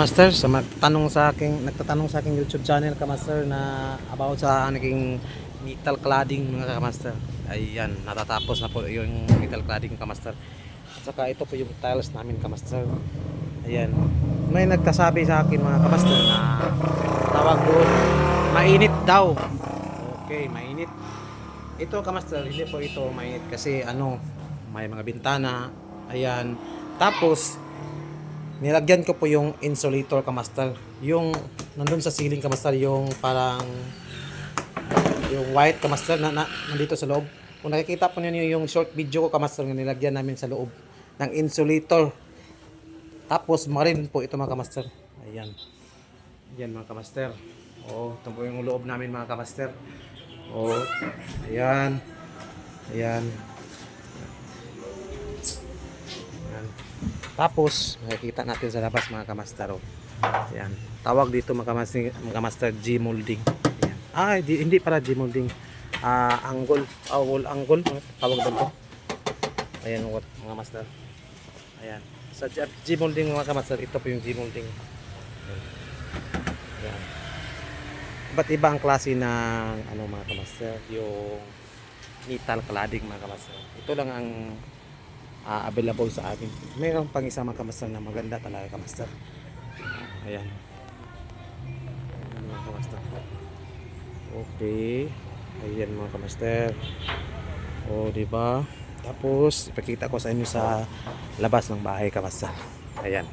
Master, sa magtanong sa aking nagtatanong sa aking YouTube channel ka master na about sa aking metal cladding mga kamaster. Ayan, natatapos na po yung metal cladding kamaster. At saka ito po yung tiles namin kamaster. Ayan. May nagkasabi sa akin mga kamaster na tawag doon mainit daw. Okay, mainit. Ito kamaster, hindi po ito mainit kasi ano, may mga bintana. Ayan. Tapos nilagyan ko po yung insulator kamaster. Yung nandun sa ceiling kamaster, yung parang yung white kamaster na, na nandito sa loob. Kung nakikita po niyo yung short video ko kamaster na nilagyan namin sa loob ng insulator. Tapos marin po ito mga kamaster. Ayan. Ayan mga kamaster. Oo, ito po yung loob namin mga kamaster. Oo. Ayan. Ayan. Tapos, makikita natin sa labas mga kamaster. Oh. Ayan. Tawag dito mga kamaster, G molding. Ayan. Ah, hindi, hindi para G molding. Ah, angle. Ah, wall angle. Tawag doon to. Ayan mga master. Ayan. Sa G, molding mga kamaster, ito po yung G molding. Ayan. Iba't iba ang klase ng ano mga kamaster, yung metal cladding mga kamaster. Ito lang ang ah, available sa akin. Mayroon pang isa mga kamaster na maganda talaga kamaster. Ayan. Ayan mga kamaster. Okay. Ayan mga kamaster. O, di ba? Tapos, ipakita ko sa inyo sa labas ng bahay kamaster. Ayan.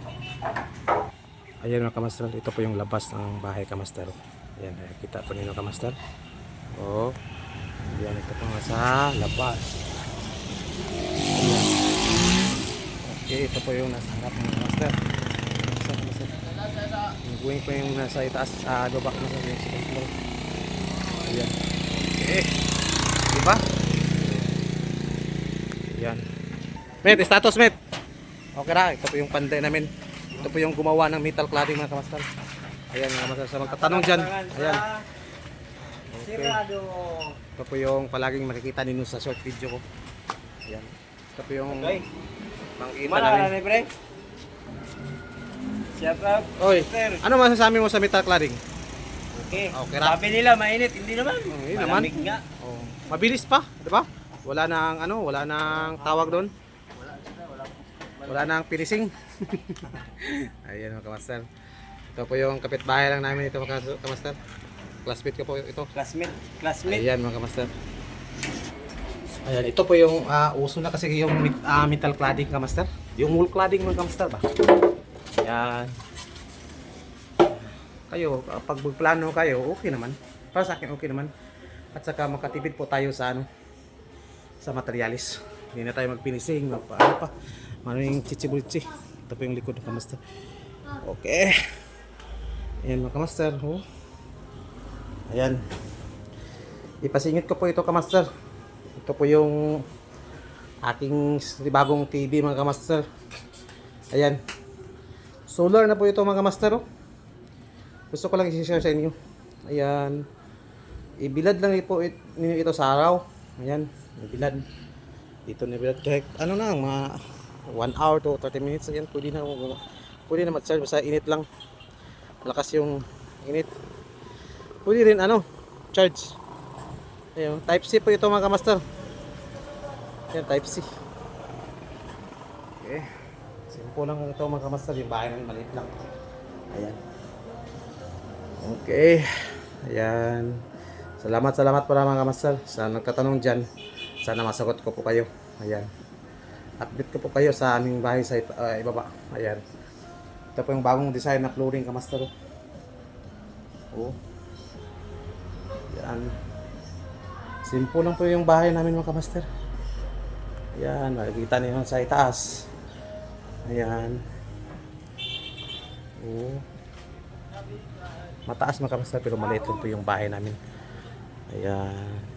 Ayan mga kamaster. Ito po yung labas ng bahay kamaster. Ayan, kita po ninyo kamaster. O. Ayan, ito po sa labas. Ayan. Okay, ito po yung nasa harap ng. Yung buwing po yung nasa itaas, sa baba na sa yung second floor. Ayan. Okay. Diba? Ayan. Met, status met. Okay na, ito po yung panday namin. Ito po yung gumawa ng metal cladding mga kamastan. Ayan mga kamastan, sa magtatanong dyan. Ayan. Okay. Ito po yung palaging makikita ninyo sa short video ko. Ayan. Ito po yung Okay. makikita Mana na ni pre? Shout out. Oy, Sir. ano masasabi mo sa metal cladding? Okay. Okay ra. Sabi nila mainit, hindi naman. Oh, hindi naman. Malamig nga. Oh, mabilis pa, 'di ba? Wala nang ano, wala nang tawag doon. Wala nang finishing. Ayan mga kamaster. Ito po yung kapitbahay lang namin ito mga kamaster. Classmate ko po ito. Classmate. Classmate. Ayan mga kamaster. Ayan, ito po yung ah, uso na kasi yung met- ah, metal cladding kamaster. Yung wool cladding mga kamaster ba? Ayan. Kayo, ah, pag magplano kayo, okay naman. Para sa akin, okay naman. At saka makatipid po tayo sa ano, sa materialis. Hindi na tayo magpinising, magpa, ano pa, maraming chichibulchi. Ito po yung likod ng kamaster. Okay. Ayan mga kamaster. Oh. Ayan. Ipasingit ko po ito kamaster. Ito po yung aking bagong TV mga kamaster. Ayan. Solar na po ito mga kamaster. Oh. Gusto ko lang i-share sa inyo. Ayan. Ibilad lang po it, ninyo ito sa araw. Ayan. Ibilad. Dito na ibilad. Kahit ano na, mga 1 hour to 30 minutes. Ayan. Pwede na, pwede na mag-charge. Basta init lang. Malakas yung init. Pwede rin ano, charge. Ayan. Type C po ito mga kamaster. Ayan, type C. Okay. Simple lang ito mga kamaster. Yung bahay namin maliit lang. Ayan. Okay. Ayan. Salamat, salamat pala mga kamaster. Sa nagtatanong dyan, sana masagot ko po kayo. Ayan. Update ko po kayo sa aming bahay sa uh, ibaba. Ayan. Ito po yung bagong design na flooring kamaster. Oh. Ayan. Simple lang po yung bahay namin mga kamaster. Ayan, makikita niyo sa itaas. Ayan. Oh. Mataas mga kamaster pero maliit lang po yung bahay namin. Ayan.